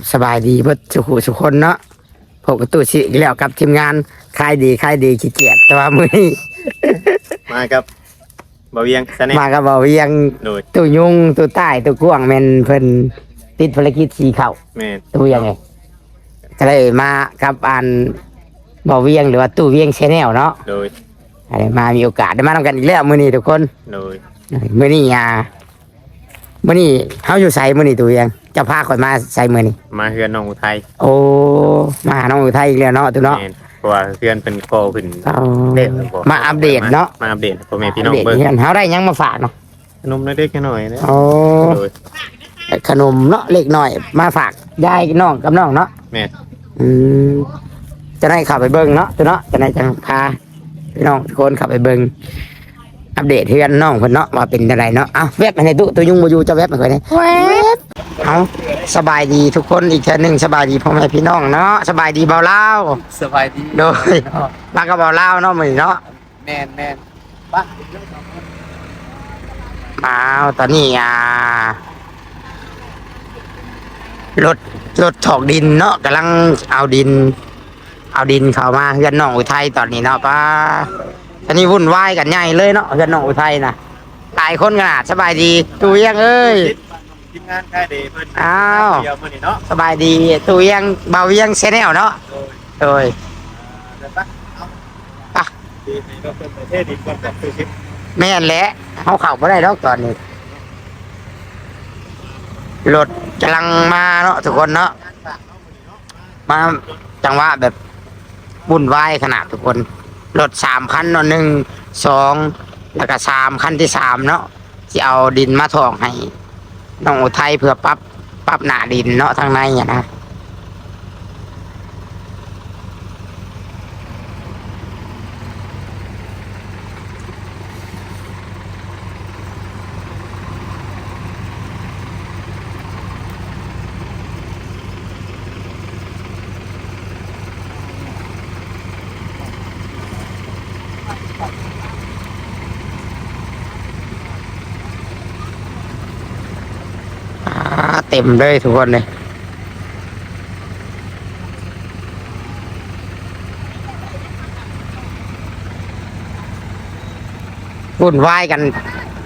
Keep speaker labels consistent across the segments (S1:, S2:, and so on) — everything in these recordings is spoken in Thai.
S1: บสบายดีเพื่อสุขุสุคนเนาะพบกับตู้ชิอีกแล้วกับทีมงานคายดีคายดีขี้เกียจแต่ว่ามือนี้
S2: มาครับบ่าวเวียงซะแน่
S1: มากับเบาเวียง
S2: โดย
S1: ตู้ยุงตู้ใต้ตู้กว้างแมนเพิ่นติดภารกิจสีเข่า
S2: แม่น
S1: ตู้ยังไงก็เลยมากับอันเบาเวียงหรือว่าตู้เวียงชแนลเนาะ
S2: โดย
S1: อะไรมามีโอกาสได้มาทำกันอีกแล้วมือนี้ทุกคน
S2: โดย
S1: มือนี้อ่า มือนี้เฮาอยู่ใส่มือนี้ตู้เวียงจะพาข่อยมาใส่มือนี้
S2: มาเฮือนน้องอุทัย
S1: โอ้มาหาน้องอุทัยอีกแล้วเนาะตู้เนาะ
S2: แม่นเพราะว่าเฮือนเป็นโกขึ้น
S1: เอา
S2: เด็กบ่
S1: มาอัปเดตเนาะ
S2: มาอัปเดตพ่อแม่พี่น้อง
S1: อัปเดต
S2: เบิ่ง
S1: เห็นเขาได้หยังมาฝากเนาะ
S2: ขนมเล็กๆน้อยๆนะ
S1: โอ้
S2: โดย
S1: ขนมเนาะเล็กหน่อย มาฝากยายน้องกับน้องเนาะ
S2: แม่น
S1: อืมจะได้ขับไปเบิ้งเนาะตัวเนาะจะได้จังพาพี่น้องทุกคนขับไปเบิ้ง อัปเดตเพื่อนน้องเพิ่นเนาะว่าเป็นอะไรเนาะเอาเว็บมาในตู้ตัวยุงมาอยู่จะเว็บมาเคยเนี่ยเว็บเอาสบายดีทุกคนอีกเทื่อหนึงสบายดีพ่อแม่พี่น้องเนาะสบายดีเบาเล่า
S3: สบายดี
S1: โดยมากับเบาเล่าเนาะมื้อนี้เนาะ
S3: แมนแมนปะ
S1: อ้าวตอนนี้อ่ารถรถถอกดินเนาะกำลังเอาดิน เอาดินเข้ามาเฮือนน้องอุทัยตอนนี้เนาะป้าต อนนี้วุ่นวายกันใหญ่เลยเนาะเฮือนน้องอุทัยนะหลายคนขนาดสบายดีตูเอียงเอ้ย
S2: ทีมงานค่ายเดย์เพิ่น
S1: อ้าว
S2: เดียวมื้อนี้เนาะ
S1: สบายดีตูเอียงเบาเอียงแชนแนลเนาะ
S2: โดย
S1: โดย
S2: เดี๋ยวปะเอา
S1: ปะ
S2: ดีให้เราเป็นประเทศดีกว่ากับคือคิด
S1: แม่นแหละเขาเข้าไม่ได้หรอกตอนนี้รถกำลังมาเนาะทุกคนเนาะมาจังหวะแบบวุ่นวายขนาดทุกคน รถสามคันเนาะหนึ่งสองแล้วก็สามคันที่สามเนาะที่เอาดินมาถอกให้น้องอุทัยเพื่อปรับปรับหนาดินเนาะทางในอะนะ เต็มเลยทุกคนเลยวุ่นวายกัน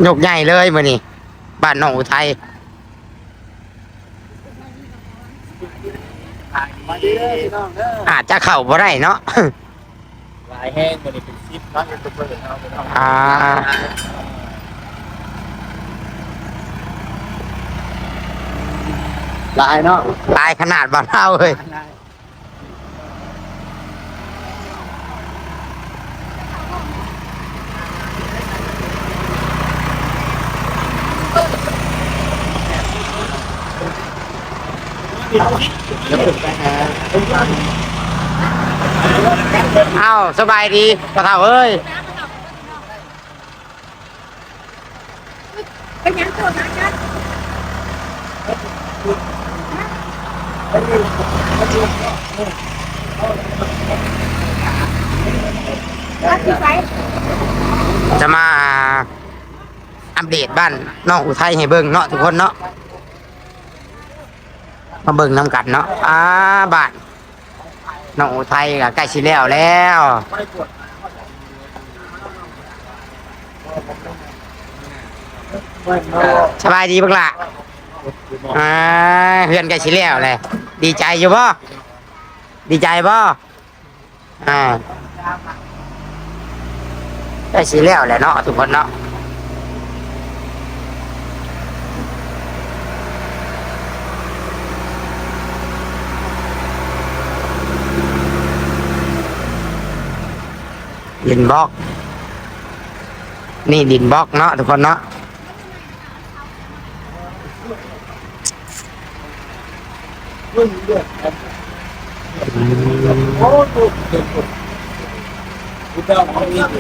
S1: ยกใหญ่เลยมื่อนี้บ้านหนองอุทัย
S3: มาดีเลยพี่น้องเด้อ
S1: อาจจะเข้าบ่ได้เนาะ
S3: หลายแห้งวันนี้ เป็นซิปเนาะยูทูบเบอร์เนาะพี่น้อง
S1: อ่า
S3: หลายเนาะ
S1: ลายขนาดบ้านเเอ้าสบายดีปะเท่าเอ้ย
S4: เป็นยังตัวนะจ๊ะ
S1: จะมาอัปเดตบ้านน้องอุทัยให้เบิ่งเนาะทุกคนเนาะมาเบิ่งน้ำกันเนาะอ่าบ้าน น้องอุทัยก็ใกล้สิแล้วแล้วสบายดีบักละอ่าเพื่อนใกล้สิแล้วเลยดีใจอยู่บ่ดีใจบ่อ่าใกล้สิแล้วแหละเนาะทุกคนเนาะ ดินบล็อก นี่ดินบล็อกเนาะทุกคนเนาะ
S3: โอ้ดูดูเจ้าของนี่ดู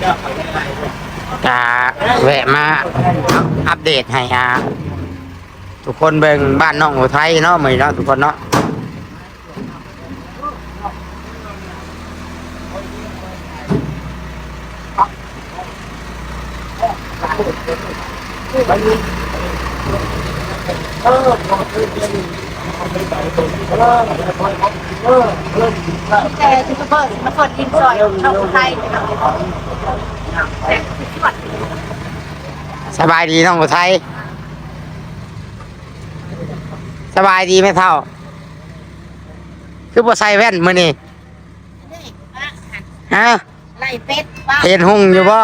S3: เจ้าของอะ
S1: แวะมาอัปเดตให้อาทุกคนเบิ่งบ้านน้องอุทัยเนาะมื้อนี้เนาะทุกคนเนาะ
S4: แต่ทุกเบอร์มาคนกินซอยน้องไทยนะครับ
S1: สบายดีน้องอุทัยสบายดีไหมเท่า คือบ่ใส่แว่นมื้อนี้ฮะ
S4: ไล่เป็ดบ้า
S1: เห็นหุ่งอยู่บ่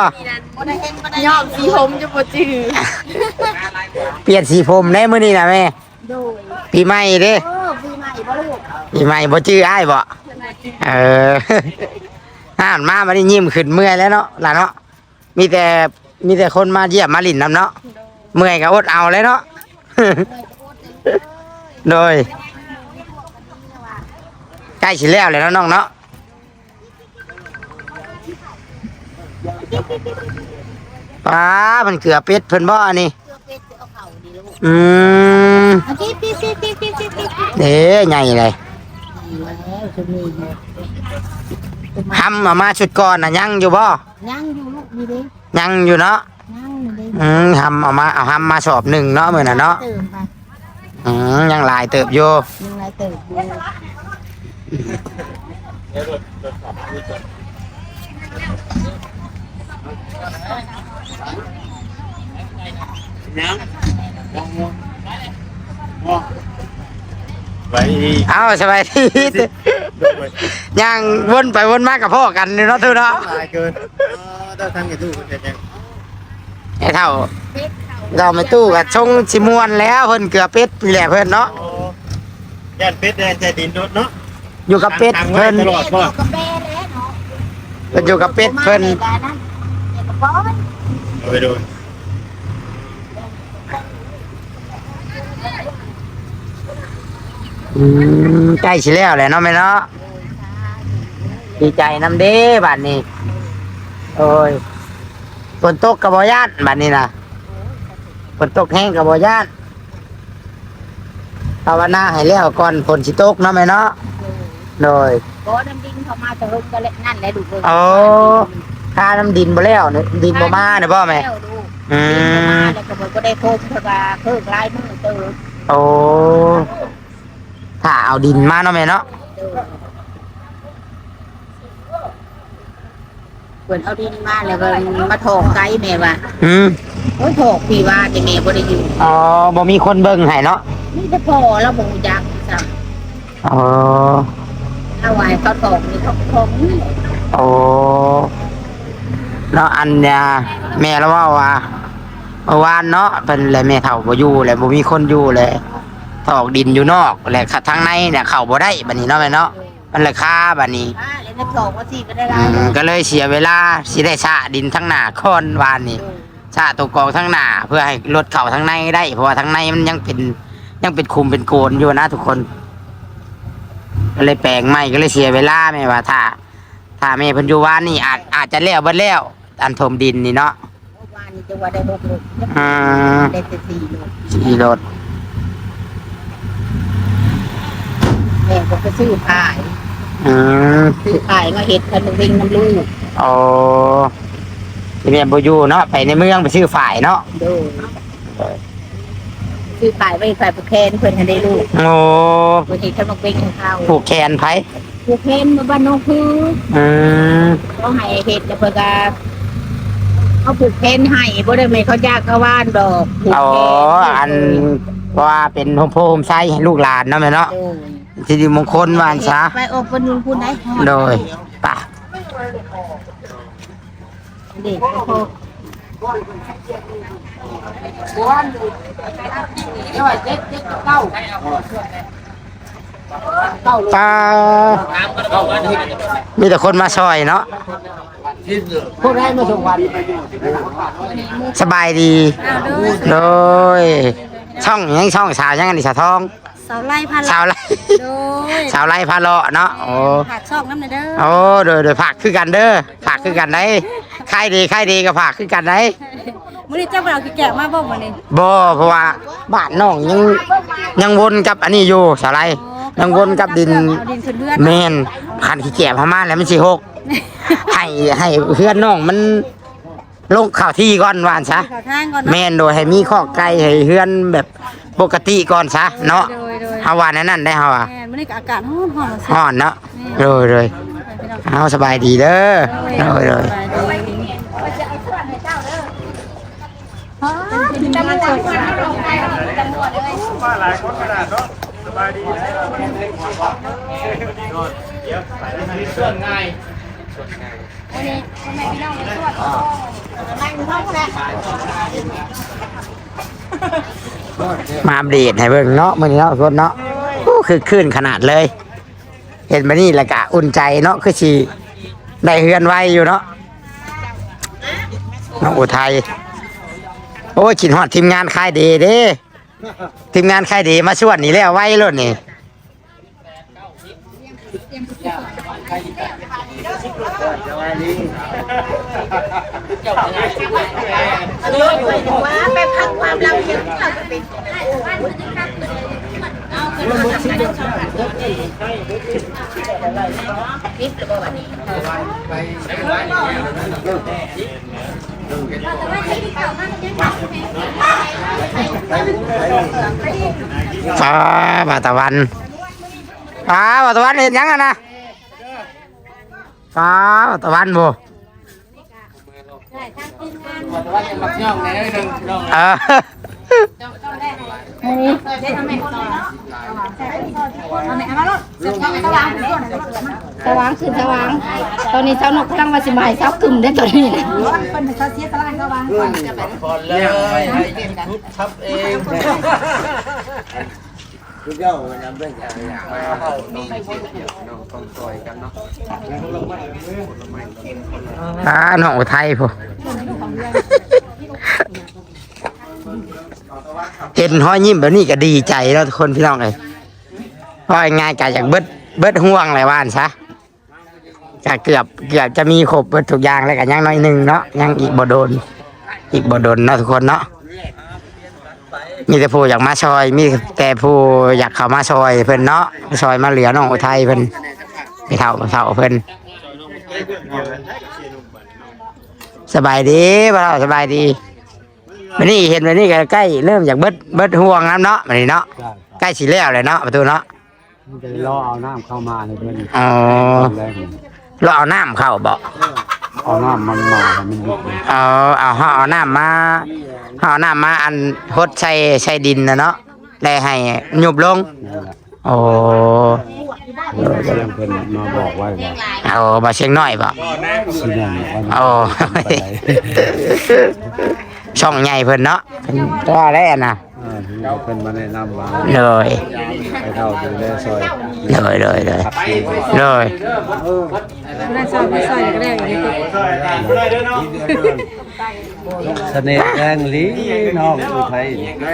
S4: บ่ได้เห็นบ่ได้ยอมสีผมจะบ่จื้อ
S1: เปลี่ยนสีผมได้มื้อนี้นะแม่
S4: โดย
S1: ปีใหม่เด้
S4: เออปีใหม่บ่ลูก
S1: ปีใหม่บ่จื้ออ้ายบ่เอออ่านมาบัดนี้ยิ้มขึ้นเมื่อยแล้วเนาะล่ะเนาะมีแต่มีแต่คนมาเยี่ยมมาหลินนํเนาะเมื่อยก็อดเอาเลยเนาะโดยใกล้สิแล้วเลยเนาะน้องเนาะ ป้ามันเกลือเป็ดเพิ่นบ่อันนี้
S4: เพื่อเป็ดจะเอาเข่าดีลูก
S1: อืม
S4: เอาพี่พี่พี่พี่พี่พี่พี่
S1: เด้ใหญ่เลยทำมามาชุดก่อนน่ะยังอยู่บ่
S4: ยังอยู่ลูกนี่เด้
S1: ยังอยู่เนาะ
S4: ยังนี่เด้
S1: อืมทำเอามาเอาทำมาสอบหนึ่งเนาะมื้อน่ะเนาะ
S4: เติมไป
S1: อืมยังหลายเติบอยู่
S4: ยังไงเติมอยู่
S2: ไว้
S1: เอาสบายดียังวนไปวนมากับพ่อกันนี่เนาะทุเนาะ
S2: ตายเกินเออต้องทำกับตู้คนเดียวยัง
S1: ไอ้เท่า
S4: เป็ดเข่า
S1: เราไม่ตู้กับชงชิมวนแล้วเพิ่นเกลือเป็ดนี่แหละเพิ่นเนาะ
S2: โอ้ย่านเป็ดแดนใจดินรถเนาะ
S1: อยู่กับเป็ดเพิ่น
S2: ตลอด
S4: เป็ดอยู่กับแม่แล้วเนาะ
S1: เพิ่นอยู่กับเป็ดเพิ่น
S4: มาใกา รนั้นเด็กกับบ้าน
S2: เอาไปดู
S1: อืมใกล้สิแล้วแหละเนาะแม่เนาะดีใจนำเด้บัดนี้โอ้ยฝนตกกับบ่ย่านบัดนี้นะฝนตกแห้งกับบ่ย่านภาวนาให้แล้วก่อนฝนสิตกเนาะแม่เนาะโดย
S4: บ่น้ำดินเข้ามาจะลงก็เล็นั่นแหละดูเบิ่ง
S1: โอ้ ค่าน้ำดินบ่แล้วเนี่ยดินบ่มาเนี่ยบ่แม่
S4: แล้วดู
S1: อื
S4: ดินเข้าม
S1: ม
S4: แล้วก็บ่ก็ได้โทมเพราะว่าเพิ่งลายมือเติม
S1: โอ้ถ้าเอาดินมาเนาะแม่เนาะ
S4: เพิ่นเอาดินมาแล้วก็มาถอกไกแม่ว่า
S1: อืม
S4: โอ้ยถอกพี่ว่าแต่แม่บ่ได้อยู่
S1: อ๋อบ่มีคนเบิ่งให้เนาะ
S4: นี่แต่พอแล้วบ่รู้จักซ้ํ
S1: อ๋อ
S4: เอาไว้เขาถอกนี่เขาถอกนี่
S1: โอ้ เนาะอันเนี่ยแม่เราว่าว่าเมื่อวานเนาะเป็นแหละแม่เฒ่าบ่อยู่แหละบ่มีคนอยู่แหละตอกดินอยู่นอกแหละทางในเนี่ยเข้าบ่ได้บัดนี้เนาะแม่เนาะมันราคาบัดนี้
S4: อ่าแล้วในถอกว่าสิก็ได้ห
S1: อื
S4: ลย
S1: ม
S4: เลย
S1: ก็เลยเสียเวลาสิได้ชะดินทั้งหน้าค่อนวานนี่ชะตัวกองทั้งหน้าเพื่อให้รถเข้าทั้งในได้ เพราะว่าทั้งในมันยังเป็นยังเป็นคุมเป็นโกนอยู่นะทุกคน ก็เลยแปลงใหม่ก็เลยเสียเวลาแม่ว่าถ้าถ้าแม่เพิ่นอยู่วานนี่อาจอาจจะแล้วเบิดแล้ว อันถมดินนี่เนาะ
S4: เมื่อวานนี้จะว่าได้หกลูก
S1: อืม
S4: ได้แต่สี่ลูก
S1: ขี่รถ
S4: แม่ก็ไปซื้อขาย
S1: อืม
S4: ซื้อขายมาเฮ็ดขนมวิ่งน้ำลูก
S1: โอ้ที่แม่บ่อยู่เนาะไปในเมืองไปซื้อฝ่ายเนาะ
S4: โดยซื้อขายไว้ใส่ผูกแคนเพิ่นให้ได้ลูก
S1: โอ้
S4: เพิ่นเฮ็ดขนมวิ่งของเขา
S1: ผูกแขนไผ
S4: ผูกแคนมาบ้านน้องคือ
S1: อืม
S4: เขาให้เฮ็ดแล้วเพิ่นก็ เขาผูกแคนให้บ่ได้แม่เขาจ้างเขาว่านดอกผูก
S1: อ๋อ
S4: แคน
S1: อันว่าเป็นโฮมโพโฮมไซให้ลูกหลานเนาะแม่เนาะ
S4: โดย
S1: ที่ดีมงคลวาอันซะ
S4: ไปออกคนนึงพูดได้
S1: โดยป่ะ
S4: เด็กก็พอ
S1: ป้ามีแต่คนมาซอยเนาะ พวกได้มาส่งวันสบายดี โดย ช่องยังช่องสาวยังอันนี้สาวทอง
S4: เสาไล่พัน
S1: สาวไร
S4: โดย
S1: สาวไรพาเลาะเนาะ โอ้
S4: ผักช่องน้ำหน่อยเด้อ
S1: โอ้ โดยโดยผักคือกันเด้อผักคือกันได้ใครดีใครดีก็ผักคือกันได้
S4: มื้อนี้เจ้าบ่าวคือแกะมาบ่มื้อนี้
S1: บ่เพราะว่าบ้านน้องยังยังวนกับอันนี้อยู่สาวไรยังวนกับดิน
S4: เอาดินขึ้นเลือด
S1: แมนคันขี้แก่พม่าแล้วมันสิหก ให้ให้เพื่อนน้องมันลงข่าวที่ก่อนวาอันซะ
S4: เข้าทางก่อน
S1: แม
S4: เนาะ
S1: นโดยให้มีข้อไก่ให้เพื่อนแบบปกติก่อนซะเนาะ
S5: โดยโดย
S1: เฮาว่านั่นนั่นได้เฮาอะ
S5: แม่นมื้อนี้ก็อากาศร้อนร้อนสิ
S1: ฮ้อนเนาะเลยเลย
S5: พี่น้อง
S1: เอาสบายดีเด้อเลยเลย
S2: มาหลายคนขนาดเนาะสบายดี
S3: ส่วนง่าย
S1: มาอัปเดตให้เบิ่งเนาะมื้อนี้เนาะทุกคนเนาะโอ้คือขึ้นขนาดเลย เห็นมานี่แล้วก็อุ่นใจเนาะคือสิได้เฮือนไว้อยู่เนาะน้องอุทัยโอ้ยขินฮอดทีมงานค่ายดีเด้ทีมงานค่ายดีมาชวนนี่แล้วไว้รถนี่
S4: ว่าไปพักความเราเยอะเราก็เป็น
S1: ฟ้าบาตะวันฟ้าบาตะวันเห็นยังอะนะ ฟ้าตะวันบ่เออ
S4: สว่างคือสว่าง ตอนนี้เช้านกกำลังมาสิมาให้เช้ากึ่มได้ตอนนี้นะ
S3: ก่อเลยให้ชุดทับเอง
S1: อ่าน้องอุทัยพอเห็นห้อยยิ้มแบบนี้ก็ดีใจแล้วทุกคนพี่น้องเลยพราะง่ายๆกจากเบิดเบิดห่วงเลยว่านซะก็เกือบเกือบจะมีครบเบิดทุกอย่างแล้วกันยังน้อยหนึ่งเนาะยังอีกบ่โดน อีกบ่โดนเนาะทุกคนเนาะ มีแต่ผู้อยากมาซอย มีแต่ผู้อยากเข้ามาซอยเพิ่นเนาะซอยมาเหลือน้องอุทัยเพิ่นไปเท่าเท่าเพิ่นสบายดีบ่าวสบายดีวันนี้เห็นวันนี้ก็ใกล้เริ่มจากเบิดเบิดห่วงแล้วเนาะวันนี้เนาะใกล้สิแล้วเลยเนาะประตูเนาะ
S6: มันจะล่อเอาน้ำเข้ามาในเพื่อน
S1: อ๋อ
S6: แรก
S1: เราเอาน้ำเข้าบ่
S6: เอาน้ำมันมาให้มันหยุดเลย
S1: เอาเอาเฮาเอาน้ำมาเฮาเอาน้ำมาอันหดใส่ใส่ดินนะเนาะแล้วให้ยุบลง
S6: นั่นแหละ
S1: โอ้
S6: เออก็ยังเพิ่นมาบอกไว้ว่า
S1: เอาบ่เชียงน้อยบ่
S6: สิแน่นวัน
S1: โอ้
S6: ไปไหน
S1: ช่องใหญ่เพิ่นเนาะเพิ่นว่าได้อันน่ะ
S6: เออเพิ่นมาแนะนำว่า
S1: เลย
S6: ไปเท่าดูแลซอย
S1: เลยเลยเลย
S6: ขับขี่
S1: เลย
S5: ได้ซอยไม่ซอยก็ได้อยู่ในตัว
S6: เสน่ห์แดงลีน้องอุทัย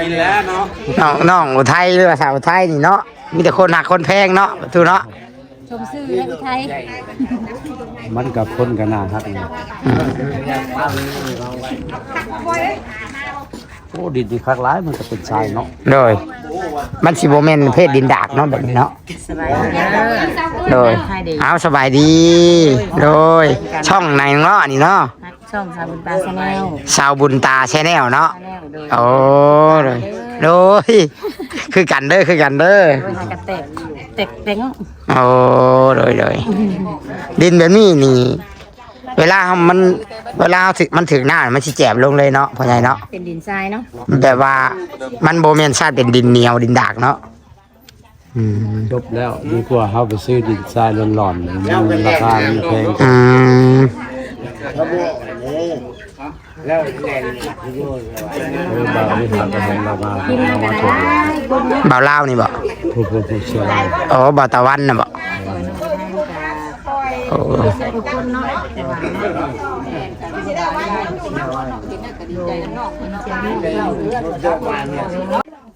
S3: กินแล้วเนาะ
S1: น้องน้องอุทัยหรือว่าสาวอุทัยนี่เนาะมีแต่คนหักคนแพงเนาะประตูเนาะ
S5: ชมซื่อและอุทัย
S6: มันกับคนกันนาฮักนี่ โอ้ดินที่คักหลายมันก็เป็นทรายเนาะ
S1: โดย มันสิโบเมนเพศดินดากเนาะแบบนี้เนาะ โดย เอาสบายดี โดย ช่องไหนเนาะนี่เนาะ
S5: ช่องสาวบุญตาแชนแนล
S1: สาวบุญตาแชนแนลเนาะ
S5: แนลโดย
S1: โอ้โดยโดย คือกันเด้อคือกันเด้อ
S5: โดยหากระแตกแตกแตง
S1: โอ้โดยโดยดินแบบนี้นี่ เวลามันเวลาเอาถึงมันถึงหน้ามันสิแจบลงเลยเนาะพ่อใหญ่เนาะ
S5: เป็นดินทรายเนาะ
S1: แบบว่ามันโบเมนชาติเป็นดินเหนียวดินดากเนาะอืม
S6: จบแล้วดีกว่าเฮาไปซื้อดินทรายหล่อนๆมันราคามันแพง
S1: อืม
S6: เออบางที่หากันเรามาเรามาถูก
S1: เบาเล่าวนี่บอก
S6: ถูกถูกเชื่อ
S1: โอ้เบาตะวันนะบอกโอ้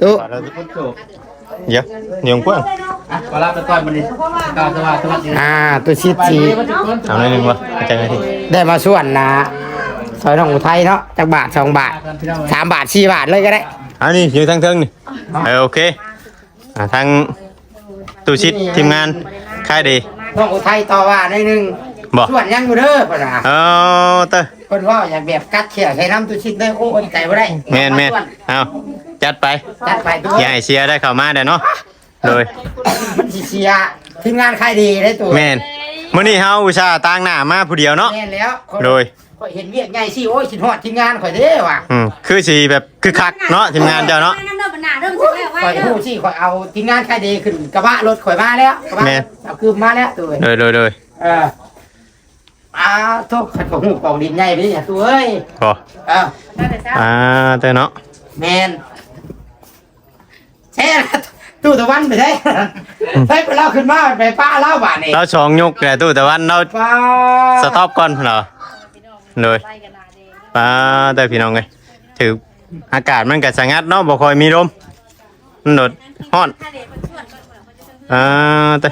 S1: ตุ๊
S2: เดี๋ยวเหนียวกว้าง
S3: ก็รับไปก่อนมันนี่กล่าวสวัสดี
S1: อ่าตัวชิดจี
S2: เอาหน่อยหนึงวะจังไงที
S1: ได้มาส่วนนะซอยน้องอุทัยเนาะจากบาทสองบาทสามบาทสี่บาทเลยก็ได้
S2: เอานี่อยู่ทางเทิงนี่เออโอเคอ่าทางตูชิดทีมงานค่ายดี
S1: น้องอุทัยต่อว่าได้หนึ่ง
S2: บอก
S1: ส่วนยังอยู่เด้อพ่นนะ
S2: เอาเตอ
S1: คนว่าอยากแบบกัดเขียใช้น้ำตัวชิดได้โอ้อดใจบ่ได้
S2: แมนแมนเอาจัดไป
S1: จัดไปตัว
S2: อย่าให้เชียร์ได้เข้ามาเด้อเนาะโดย
S1: มันสิเชียร์ทีมงานใครดีได้ตัว
S2: แม่นมื้อนี้เฮาอุตส่าห์ต่างหน้ามาผู้เดียวเนาะ
S1: แม่นแล้วข่อย
S2: โดย
S1: ข่อยเห็นเวียกใหญ่สิโอ้ยคิดฮอดทีมงานข่อยเด้ว่ะ
S2: อืมคือสิแบบคือคักเนาะทีมงานเจ้าเนาะ
S5: น้ำเริ่มเป็นหนาเริ่มถึงแล้วว่า
S1: ข่อย
S5: เด้
S1: ฮู้
S5: อ
S1: สิข่อยเอาทีมงานใครดีขึ้นกระบะรถข่อยมาแล้วกระบะ
S2: แม่น
S1: เอาคือมาแล้วตัว
S2: โดยโดยโดย
S1: เอออ่าโทษขัดของหูกองดินใหญ่ไปเนี่ยตัวเอ้ย
S2: พอ
S1: เออ
S2: อ่าเจ้าเนาะ
S1: แมนแช่ตู้ตะวันไปได้ไปไปเล่าขึ้นมาไปป้าเล่าบ้านนี่
S2: เราสองยกแต่ตู้แต่วันเรา
S1: ป้า
S2: สต็อปก่อนเหรอ โดยป้าแต่พี่น้องไงถืออากาศมันก็สงัดเนาะบ่ค่อยมีลมมันโดดฮ้อนอ่าแต่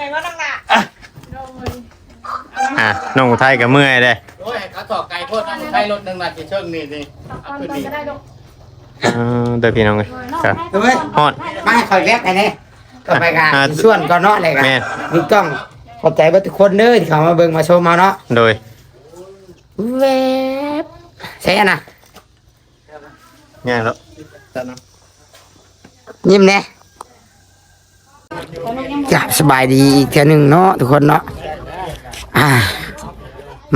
S2: อะน้องอุทัยก็เมื่อยเด้
S3: โอ้ยเขาตอกไก่โพดนะใช้รถหนึ่งนาทีเชิงนี่นี่เอาขึ้นนี่
S2: อ่าแต่พี่น้องไงครับ
S1: ตัวเอ้ย
S2: ฮ้อน
S1: มาให้คอยแวบไปเนี่ยก็ไปกัน
S2: อ่า
S1: ส่วนก็เนาะเลยกัน
S2: แม่น
S1: มีกล้องขอบใจว่าทุกคนเด้อที่เขามาเบิ่งมาชมมาเนาะ
S2: โดย
S1: แวบใช่นะ
S2: ง่ายแล้ว
S1: ยิ้มแน่จับสบายดีอีกเท่านึงเนาะทุกคนเนาะอ่า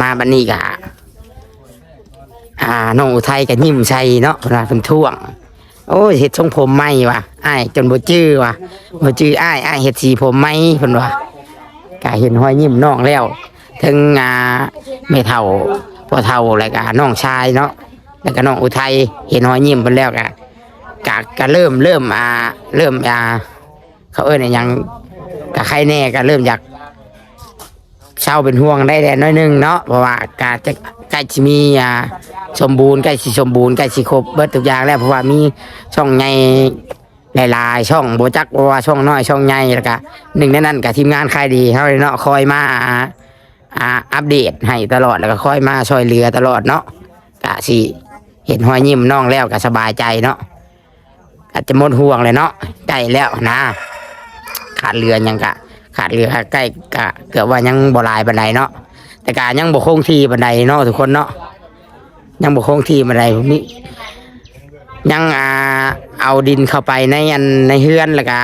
S1: มาบันนี้กะอ่าน้องอุทัยกับยิ้มใส่เนาะเวลาเป็นท่วง โอ้ยเห็ดทรงผมไหมวะอ้ายจนบ่จื้อวะบ่จื้ออ้ายอ้ายเห็ดสีผมไหมเพิ่นว่ากะเห็นห้อยยิ้มน้องแล้วถึงอ่าไม่เท่า พ่อเท่าแล้วก็น้องชายเนาะแล้วก็น้องอุทัยเห็นหอยยิ้มเพิ่นแล้วกะกะก็เริ่มเริ่มอ่าเริ่มอ่าเขาเอิ้นอิหยังกะใครแน่ก็เริ่มอยากเศร้าเป็นห่วงได้แล้วน้อยหนึงเนาะเพราะว่ากาจะใกล้สิมีอ่าสมบูรณ์ใกล้สิสมบูรณ์ใกล้สิครบเบิดทุกอย่างแล้วเพราะว่ามีช่องใหญ่หลายๆช่องโบจักว่าช่องน้อยช่องใหญ่แล้วก็หนึ่งในนั้นกับทีมงานใค่ายดีเขาเลยเนาะคอยมา อ่าอัปเดตให้ตลอดแล้วก็ค่อยมาช่วยเหลือตลอดเนาะกะสิเห็นหอยยิ้มน้องแล้วก็สบายใจเนาะอาจจะหมดห่วงเลยเนาะใกล้แล้วนะ ขาดเรือยังกะ ขาดเรือใกล้กะเกือบว่ายังบ่ลายบันไดเนาะแต่กะยังบ่คงที่บันไดเนาะทุกคนเนาะยังบุคงทีมอะไรผมนี่ยังอ่าเอาดินเข้าไปในอันในเฮือนแล้วก็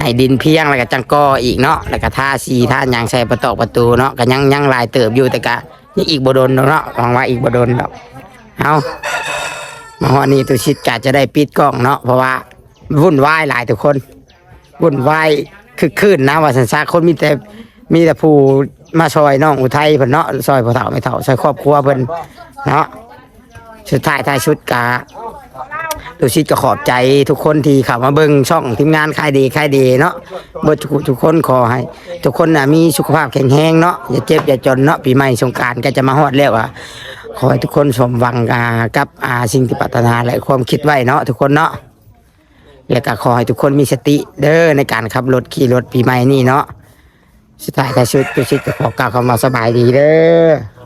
S1: ให้ดินเพียงแล้วก็จังก่ออีกเนาะแล้วก็ท่าสีท่ายางใส่ประตอกประตูเนาะก็ยังยังลายเติบอยู่แต่ก็ยังอีกบดนเนาะหวังว่าอีกบดนดอกเอามาฮอดนี้ตุชิดกะจะได้ปิดกล้องเนาะเพราะว่าวุ่นวายหลายทุกคนวุ่นวายคือคืนนะว่าสันซาคนมีแต่มีแต่ผู้มาซอยน้องอุทัยเพิ่นเนาะซอยพ่อเฒ่าไม่เฒ่าซอยครอบครัวเพิ่นเนาะสุดท้ายท้ายชุดกะ ตุชิดก็ขอบใจทุกคนที่เข้ามาเบิ่งช่องทีมงานค่ายดีค่ายดีเนาะเบิดทุกทุกคนขอให้ ทุกคนน่ะมีสุขภาพแข็งแรงเนาะอย่าเจ็บอย่าจนเนาะปีใหม่สงกรารก็จะมาฮอดแล้วอะขอให้ทุกคนสมหวังกับอาสิ่งที่ปรารถนาและความคิดไว้เนาะทุกคนเนาะแล้วก็ขอให้ทุกคนมีสติเด้อในการขับรถขี่รถปีใหม่นี่เนาะสุดท้ายแต่ชุดตุชิดก็ขอกล่าวคำว่าสบายดีเด้อ